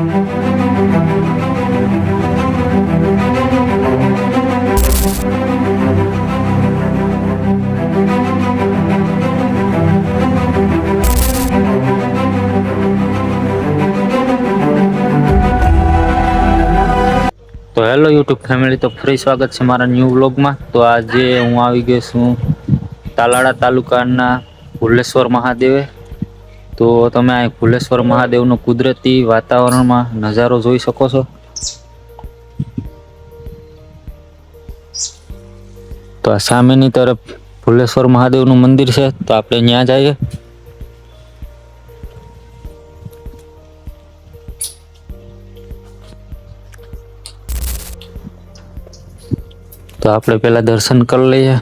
તો hello YouTube family, તો ફરી સ્વાગત છે મારા ન્યૂ વ્લોગમાં. તો આજે હું આવી ગયો છું તાલાળા તાલુકાના ભુલેશ્વર મહાદેવે. તો તમે આ ભુલેશ્વર મહાદેવનો કુદરતી વાતાવરણમાં નજારો જોઈ શકો છો. તો આ સામેની તરફ ભુલેશ્વર મહાદેવનું મંદિર છે, તો આપણે ત્યાં જઈએ. તો આપણે પહેલાં દર્શન કરી લઈએ.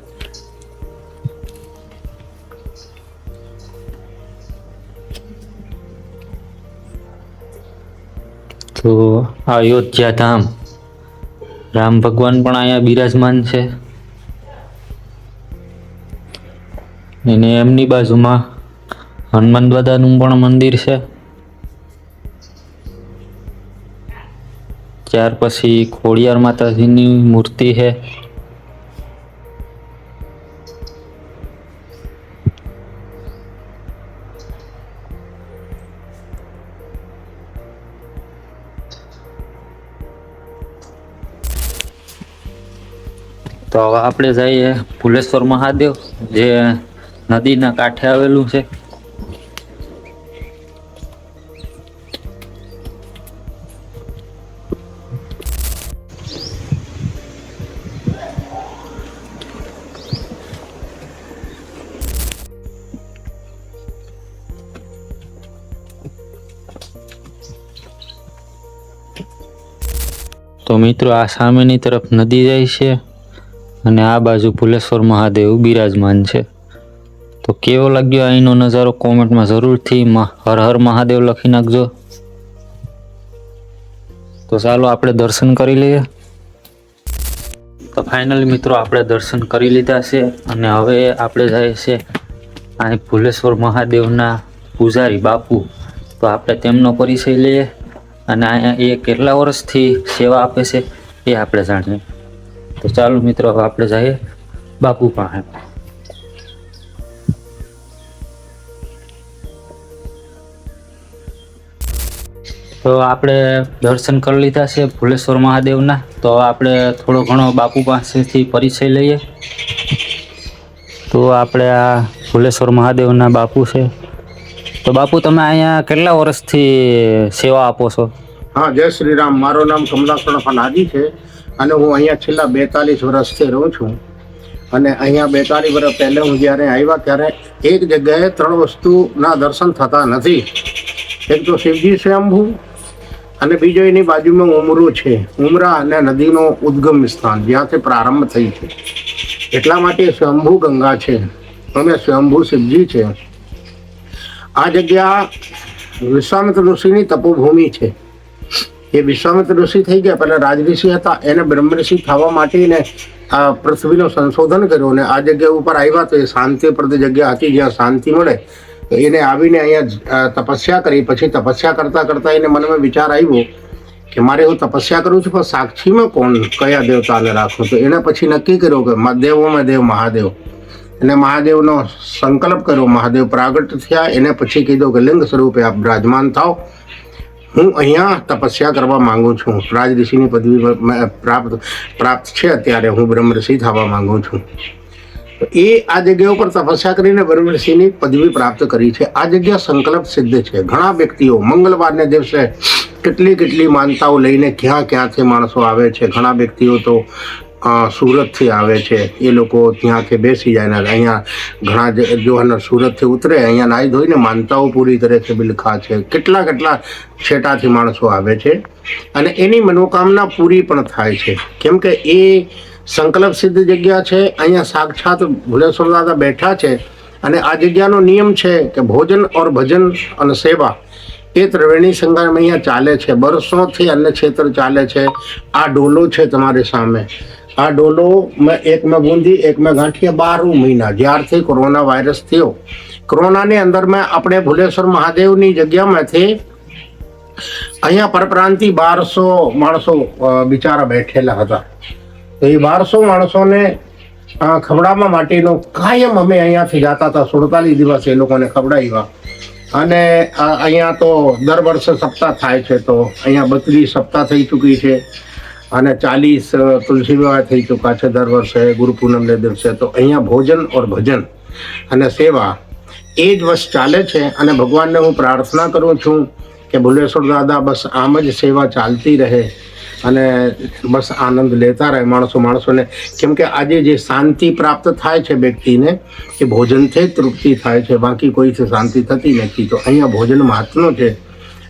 તો અયોધ્યા ધામ રામ ભગવાન પણ અહીંયા બિરાજમાન છે. અને એમની બાજુમાં હનુમાન દાદાનું પણ મંદિર છે. ત્યાર પછી ખોડિયાર માતાજીની મૂર્તિ છે. તો હવે આપણે જઈએ ભુલેશ્વર મહાદેવ, જે નદીના કાંઠે આવેલું છે. તો મિત્રો, આ સામેની તરફ નદી જાય છે. અને આ બાજુ ભુલેશ્વર મહાદેવ બિરાજમાન છે. તો કેવો લાગ્યો અહીંનો નજારો કોમેન્ટમાં જરૂરથી હર હર મહાદેવ લખી નાખજો. તો ચાલો આપણે દર્શન કરી લઈએ. તો ફાઇનલી મિત્રો આપણે દર્શન કરી લીધા છે અને હવે આપણે જાય છે અહીં ભુલેશ્વર મહાદેવના પૂજારી બાપુ. તો આપણે તેમનો પરિચય લઈએ અને અહીંયા એ કેટલા વર્ષથી સેવા આપે છે એ આપણે જાણીએ. તો ચાલુ મિત્રો, હવે આપણે જઈએ બાપુ પાસે. તો આપણે દર્શન કરી લીધા છે ભુલેશ્વર મહાદેવના. તો આપણે થોડો ઘણો બાપુ પાસેથી પરિચય લઈએ. તો આપણે આ ભુલેશ્વર મહાદેવના બાપુ છે. તો બાપુ, તમે અહીંયા કેટલા વર્ષથી સેવા આપો છો? હા, જય શ્રી રામ. મારું નામ કમલાસણ ફનાજી છે. અને હું અહીંયા છેલ્લા બેતાલીસ વર્ષથી રહું છું. અને અહીંયા બેતાલીસ વર્ષ પહેલાં હું જ્યારે આવ્યા ત્યારે એક જગ્યાએ ત્રણ વસ્તુના દર્શન થતા નથી. એક તો શિવજી સ્વયંભૂ અને બીજો એની બાજુમાં ઉમરો છે. ઉમરા અને નદીનો ઉદ્ગમ સ્થાન જ્યાંથી પ્રારંભ થઈ છે. એટલા માટે સ્વયંભૂ ગંગા છે. અને સ્વયંભૂ શિવજી છે. આ જગ્યા વિશ્વામિત્ર ઋષિની તપોભૂમિ છે. એ વિશ્વામિત્ર ઋષિ થઈ ગયા પહેલા રાજઋષિ હતા. એને બ્રહ્મઋષિ થવા માટેને આ પૃથ્વીનું સંશોધન કર્યું અને આ જગ્યા ઉપર આવ્યા તો એ શાંતિપ્રદ જગ્યા હતી જ્યાં શાંતિ મળે. એને આવીને અહીંયા તપસ્યા કરી. પછી તપસ્યા કરતા કરતા એને મનમાં વિચાર આવ્યો કે મારે હું તપસ્યા કરું છું, પણ સાક્ષીમાં કોણ? કયા દેવતાને રાખું? તો એને પછી નક્કી કર્યું કે દેવોમાં દેવ મહાદેવ. અને મહાદેવનો સંકલ્પ કર્યો. મહાદેવ પ્રાગટ થયા. એને પછી કીધું કે લિંગ સ્વરૂપે આપ બિરાજમાન થાવ હું અહીંયા તપસ્યા કરવા માંગુ છું. રાજ ઋષિની પદવી પ્રાપ્ત પ્રાપ્ત છે અત્યારે. હું બ્રહ્મઋષિ થવા માંગુ છું. એ આ જગ્યા ઉપર તપસ્યા કરીને બ્રહ્મઋષિની પદવી પ્રાપ્ત કરી છે. આ જગ્યા સંકલ્પ સિદ્ધ છે. ઘણા વ્યક્તિઓ મંગળવારને દિવસે કેટલી કેટલી માનતાઓ લઈને ક્યાં ક્યાંથી માણસો આવે છે. ઘણા વ્યક્તિઓ તો સુરતથી આવે છે. એ લોકો ત્યાંથી બેસી જાય ને અહીંયા ઘણા જે- સુરતથી ઉતરે, અહીંયા નાહી ધોઈને માનતાઓ પૂરી કરે છે બિલખા છે. કેટલા કેટલા છેટાથી માણસો આવે છે. અને એની મનોકામના પૂરી પણ થાય છે. કેમ કે એ સંકલ્પ સિદ્ધ જગ્યા છે, અહીંયા સાક્ષાત ભુલેશ્વર દાદા બેઠા છે. અને આ જગ્યાનો નિયમ છે કે ભોજન ઓર ભજન અને સેવા એ ત્રિવેણી સંગ્રામ અહીંયા ચાલે છે. વર્ષોથી અન્ય ક્ષેત્ર ચાલે છે. આ ડોલો છે તમારી સામે. આ ડોલો મેં એક મેં બૂંદી એક મેં ગાંઠિયા બારું મહિના. જ્યારથી કોરોના વાયરસ થયો. કોરોનાની અંદર મેં આપણે ભુલેશ્વર મહાદેવની જગ્યામાંથી અહીંયા પરપ્રાંતિ બારસો માણસો બિચારા બેઠેલા હતા. તો એ બારસો માણસોને ખવડાવવા માટેનો કાયમ અમે અહીંયાથી જતા હતા. સુડતાલીસ દિવસ એ લોકોને ખવડાવ્યા. અને અહીંયા તો દર વર્ષે સપ્તાહ થાય છે તો અહીંયા બત્રીસ સપ્તાહ થઈ ચૂકી છે અને ચાલીસ તુલસી વિવાહ થઈ ચૂક્યા છે દર વર્ષે, ગુરુ પૂનમને દિવસે. તો અહીંયા ભોજન ઓર ભજન અને સેવા એ જ વર્ષ ચાલે છે અને ભગવાનને હું પ્રાર્થના કરું છું કે ભુલેશ્વર દાદા બસ આમ જ સેવા ચાલતી રહે. અને બસ આનંદ લેતા રહે માણસો માણસોને. કેમ કે આજે જે શાંતિ પ્રાપ્ત થાય છે વ્યક્તિને, એ ભોજનથી તૃપ્તિ થાય છે. બાકી કોઈથી શાંતિ થતી નથી. તો અહીંયા ભોજન મહાત્મનું છે.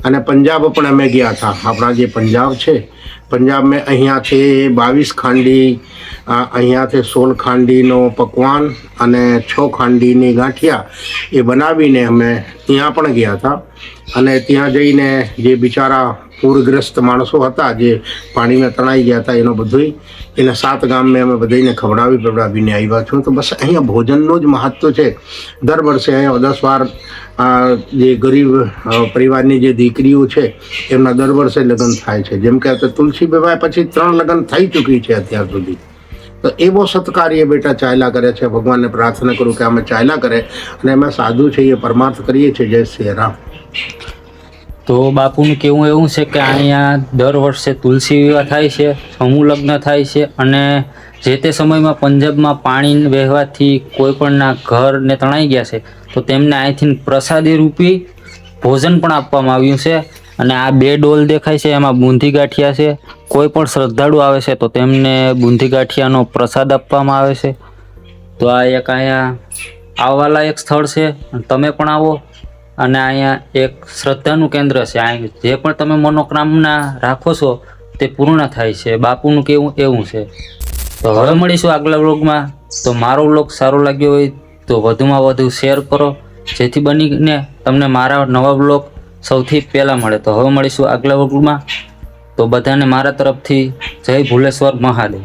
અને પંજાબ પણ અમે ગયા હતા. આપણા જે પંજાબ છે, પંજાબ મેં અહીંયાથી બાવીસ ખાંડી અહીંયાથી સોળ ખાંડીનો પકવાન અને છ ખાંડીની ગાંઠિયા એ બનાવીને અમે ત્યાં પણ ગયા હતા. અને ત્યાં જઈને જે બિચારા પૂરગ્રસ્ત માણસો હતા જે પાણીમાં તણાઈ ગયા હતા એનો બધું એના સાત ગામને અમે બધાને ખવડાવી પવડાવીને આવ્યા છું. તો બસ અહીંયા ભોજનનો જ મહત્વ છે. દર વર્ષે અહીંયા દસ વાર જે ગરીબ પરિવારની જે દીકરીઓ છે, એમના દર વર્ષે લગ્ન થાય છે. જેમ કે તુલસી વિવાહ પછી ત્રણ લગ્ન થઈ ચૂકી છે અત્યાર સુધી. તો એવો સત્કાર એ બેટા ચાલ્યા કરે છે. ભગવાનને પ્રાર્થના કરું કે અમે ચાલ્યા કરે અને અમે સાધુ છે એ પરમાર્થ કરીએ છીએ. જય શ્રી રામ. તો બાપુનું કેવું એવું છે કે અહીંયા દર વર્ષે તુલસી વિવાહ થાય છે, સમૂહ લગ્ન થાય છે અને જે તે સમયમાં પંજાબમાં પાણી વહેવાથી કોઈ પણના ઘરને તણાઈ ગયા છે, તો તેમને અહીંથી પ્રસાદી રૂપી ભોજન પણ આપવામાં આવ્યું છે અને આ બે ડોલ દેખાય છે, એમાં બુંદી ગાંઠિયા છે, કોઈ પણ શ્રદ્ધાળુ આવે છે તો તેમને બુંદી ગાંઠિયાનો પ્રસાદ આપવામાં આવે છે. તો આ એક અહીંયા આવવાલાયક સ્થળ છે તમે પણ આવો. અને અહીંયા એક શ્રદ્ધાનું કેન્દ્ર છે. અહીં જે પણ તમે મનોકામના રાખો છો, તે પૂર્ણ થાય છે. બાપુનું કેવું, એવું છે. તો હવે મળીશું આગલા વ્લોગમાં. તો મારો વ્લોગ સારો લાગ્યો હોય તો વધુમાં વધુ શેર કરો, જેથી બનીને તમને મારા નવા વ્લોગ સૌથી પહેલાં મળે. તો હવે મળીશું આગલા વ્લોગમાં. તો બધાને મારા તરફથી જય ભૂલેશ્વર મહાદેવ.